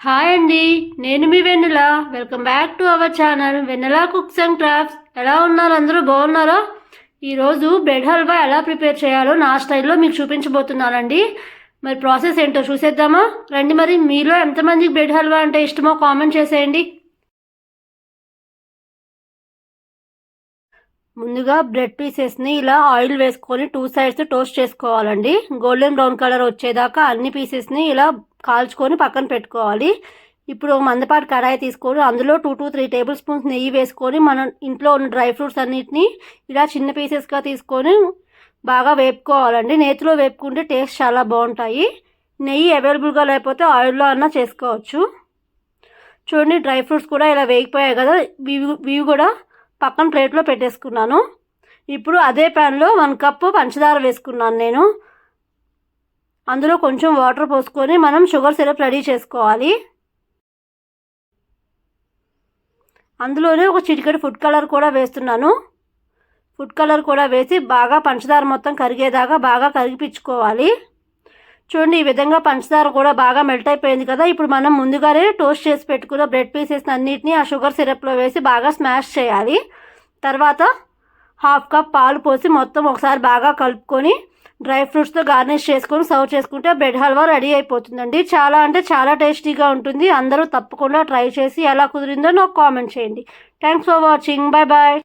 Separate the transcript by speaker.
Speaker 1: Hi అండి నేను మీ Vennela. Welcome back to our channel Vennela cooks and crafts ఎలా ఉన్నారు? అందరూ బాగున్నారా? ఈరోజు బ్రెడ్ హల్వా ఎలా ప్రిపేర్ చేయాలో నా స్టైల్లో మీకు చూపించబోతున్నానండి. మరి ప్రాసెస్ ఏంటో చూసేద్దామా? రండి మరి మీలో ఎంతమందికి బ్రెడ్ హల్వా అంటే ఇష్టమో కామెంట్ చేసేయండి. ముందుగా బ్రెడ్ పీసెస్ని ఇలా ఆయిల్ వేసుకొని టూ సైడ్స్ టోస్ట్ చేసుకోవాలండి. గోల్డెన్ బ్రౌన్ కలర్ వచ్చేదాకా అన్ని పీసెస్ని ఇలా కాల్చుకొని పక్కన పెట్టుకోవాలి. ఇప్పుడు మందపాటి కడాయి తీసుకొని అందులో two two three tablespoons నెయ్యి వేసుకొని మనం ఇంట్లో ఉన్న డ్రై ఫ్రూట్స్ అన్నిటిని ఇలా చిన్న పీసెస్గా తీసుకొని బాగా వేపుకోవాలండి. నేతిలో వేపుకుంటే టేస్ట్ చాలా బాగుంటాయి. నెయ్యి అవైలబుల్గా లేకపోతే ఆయిల్లో అన్నా చేసుకోవచ్చు. చూడండి డ్రై ఫ్రూట్స్ కూడా ఇలా వేగిపోయాయి కదా. ఇవి ఇవి కూడా పక్కన ప్లేట్లో పెట్టేసుకున్నాను. ఇప్పుడు అదే ప్యాన్లో వన్ కప్పు పంచదార వేసుకున్నాను నేను. అందులో కొంచెం వాటర్ పోసుకొని మనం షుగర్ సిరప్ రెడీ చేసుకోవాలి. అందులోనే ఒక చిటికెడు ఫుడ్ కలర్ కూడా వేస్తున్నాను. ఫుడ్ కలర్ కూడా వేసి బాగా పంచదార మొత్తం కరిగేదాకా బాగా కరిగిపించుకోవాలి. చూడండి ఈ విధంగా పంచదార కూడా బాగా మెల్ట్ అయిపోయింది కదా. ఇప్పుడు మనం ముందుగానే టోస్ట్ చేసి పెట్టుకున్న బ్రెడ్ పీసెస్ అన్నిటిని ఆ షుగర్ సిరప్లో వేసి బాగా స్మాష్ చేయాలి. తర్వాత హాఫ్ కప్ పాలు పోసి మొత్తం ఒకసారి బాగా కలుపుకొని డ్రై ఫ్రూట్స్తో గార్నిష్ చేసుకొని సర్వ్ చేసుకుంటే బ్రెడ్ హల్వా రెడీ అయిపోతుందండి. చాలా అంటే చాలా టేస్టీగా ఉంటుంది. అందరూ తప్పకుండా ట్రై చేసి ఎలా కుదిరిందో నాకు కామెంట్ చేయండి. Thanks for watching. Bye bye